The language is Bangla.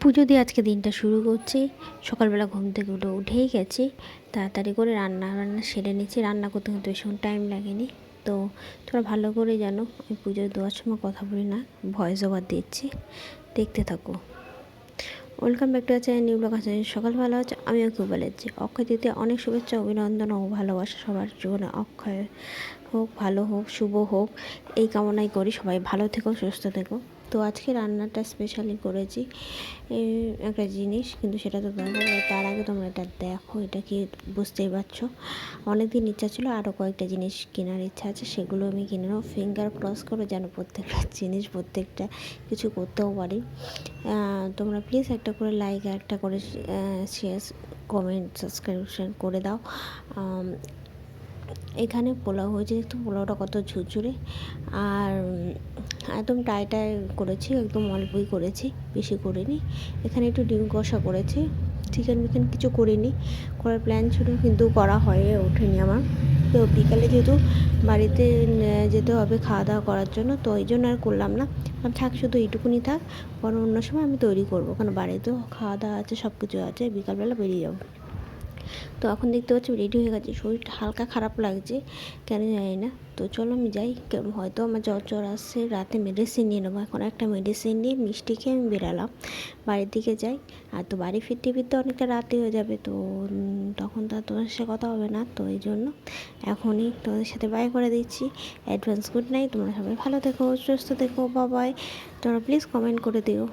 পুজো দিয়ে আজকে দিনটা শুরু করছি। সকালবেলা ঘুম থেকে উঠে উঠেই গেছি। তাড়াতাড়ি করে রান্না বান্না সেরে নিচ্ছি। রান্না করতে কিন্তু বেশিক্ষণ টাইম লাগেনি। তো তোমরা ভালো করে জানো, আমি পুজো দেওয়ার সময় কথা বলি না ভয়েস ওভার দিচ্ছি। দেখতে থাকো। Welcome back to channel new blog আছে সকাল ভালো আছে। আমিও ভালো আছি। অক্ষয় দিতে অনেক শুভেচ্ছা, অভিনন্দন ও ভালোবাসা সবার জীবনে। অক্ষয় হোক, ভালো হোক, শুভ হোক, এই কামনাই করি। সবাই ভালো থেকো, সুস্থ থেকো। তো আজকে রান্নাটা স্পেশালি করেছি। একটা জিনিস, কিন্তু সেটা তো তার আগে তোমরা এটা দেখো, এটা কি বুঝতেই পারছ। দিন ইচ্ছা ছিল আরও কয়েকটা জিনিস কেনার ইচ্ছা আছে, সেগুলো আমি কিনে নেব। ফিঙ্গার ক্রস করে যেন প্রত্যেকটা জিনিস, প্রত্যেকটা কিছু করতেও পারি। তোমরা প্লিজ একটা করে লাইক একটা করে শেয়ার কমেন্ট সাবস্ক্রিপশন করে দাও। এখানে পোলাও হয়েছে একটু পোলাওটা কত ঝুরঝুরে। আর একদম টাইটাই করেছি, একদম অল্পই করেছি, বেশি করিনি। এখানে একটু ডিম কষা করেছি চিকেন মিকেন কিছু করিনি। করার প্ল্যান ছিল কিন্তু করা হয়ে ওঠেনি আমার। তো বিকালে যেহেতু বাড়িতে যেতে হবে খাওয়া দাওয়া করার জন্য, তো ওই জন্য আর করলাম না। থাক, শুধু এইটুকুনি থাক, পরে অন্য সময় আমি তৈরি করব। কারণ বাড়িতেও খাওয়া দাওয়া আছে সব কিছু আছে, বিকালবেলা বেরিয়ে যাব। তো এখন দেখতে পাচ্ছি রেডি হয়ে গেছে। শরীরটা হালকা খারাপ লাগছে, কেন জানি না। তো চলো আমি যাই হয়তো আমার জ্বর জ্বর আসছে, রাতে মেডিসিন নিয়ে নেব। এখন একটা মেডিসিন নিয়ে মিষ্টি খেয়ে আমি বেরালাম। বাড়ির দিকে যাই, আর তো বাড়ি ফিরতে ফিরতে অনেকটা রাতে হয়ে যাবে, তো তখন তো আর তোমার সাথে কথা হবে না, তো এই জন্য এখনই তোমাদের সাথে বাই করে দিচ্ছি। অ্যাডভান্স গুড নাইট তোমরা সবাই ভালো থেকো, সুস্থ থেকো বাবাই তোমরা প্লিজ কমেন্ট করে দিও।